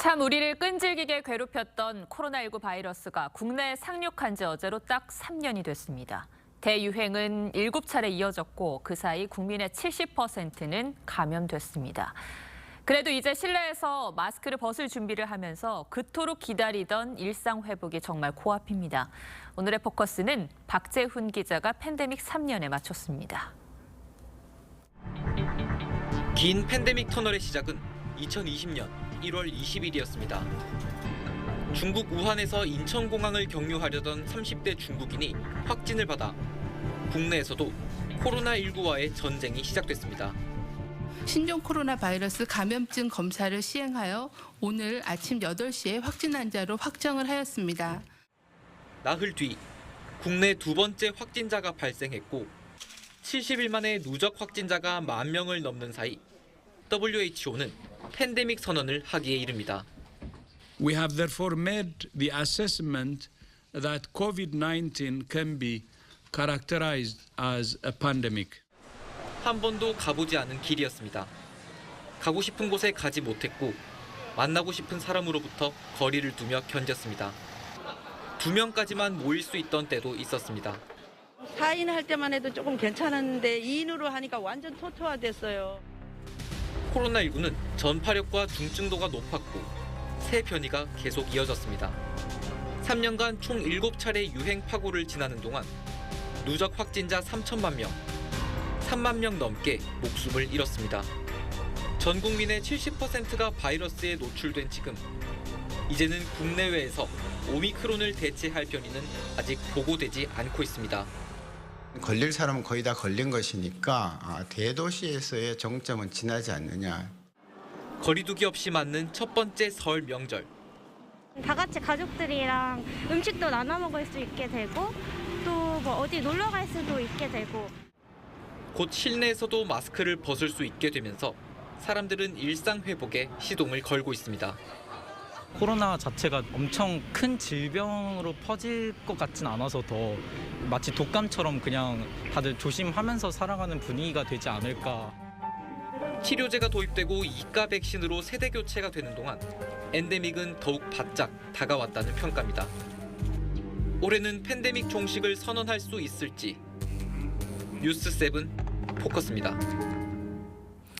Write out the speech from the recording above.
참 우리를 끈질기게 괴롭혔던 코로나19 바이러스가 국내에 상륙한 지 어제로 딱 3년이 됐습니다. 대유행은 7차례 이어졌고 그 사이 국민의 70%는 감염됐습니다. 그래도 이제 실내에서 마스크를 벗을 준비를 하면서 그토록 기다리던 일상 회복이 정말 코앞입니다. 오늘의 포커스는 박재훈 기자가 팬데믹 3년에 맞췄습니다. 긴 팬데믹 터널의 시작은 2020년 1월 20일이었습니다. 중국 우한에서 인천공항을 경유하려던 30대 중국인이 확진을 받아 국내에서도 코로나19와의 전쟁이 시작됐습니다. 신종 코로나 바이러스 감염증 검사를 시행하여 오늘 아침 8시에 확진 환자로 확정을 하였습니다. 나흘 뒤 국내 두 번째 확진자가 발생했고 70일 만에 누적 확진자가 만 명을 넘는 사이 WHO는 팬데믹 선언을 하기에 이릅니다. We have therefore made the assessment that COVID 19 can be characterized as a pandemic. 한 번도 가보지 않은 길이었습니다. 가고 싶은 곳에 가지 못했고 만나고 싶은 사람으로부터 거리를 두며 견뎠습니다. 두 명까지만 모일 수 있던 때도 있었습니다. 4인 할 때만 해도 조금 괜찮았는데 2인으로 하니까 완전 토토화됐어요. 코로나19는 전파력과 중증도가 높았고 새 변이가 계속 이어졌습니다. 3년간 총 7차례 유행 파고를 지나는 동안 누적 확진자 3천만 명, 3만 명 넘게 목숨을 잃었습니다. 전 국민의 70%가 바이러스에 노출된 지금 이제는 국내외에서 오미크론을 대체할 변이는 아직 보고되지 않고 있습니다. 걸릴 사람은 거의 다 걸린 것이니까 아, 대도시에서의 정점은 지나지 않느냐. 거리두기 없이 맞는 첫 번째 설 명절. 다 같이 가족들이랑 음식도 나눠 먹을 수 있게 되고 또 뭐 어디 놀러 갈 수도 있게 되고 곧 실내에서도 마스크를 벗을 수 있게 되면서 사람들은 일상 회복에 시동을 걸고 있습니다. 코로나 자체가 엄청 큰 질병으로 퍼질 것 같진 않아서 더 마치 독감처럼 그냥 다들 조심하면서 살아가는 분위기가 되지 않을까. 치료제가 도입되고 이가 백신으로 세대 교체가 되는 동안 엔데믹은 더욱 바짝 다가왔다는 평가입니다. 올해는 팬데믹 종식을 선언할 수 있을지 뉴스 세븐 포커스입니다.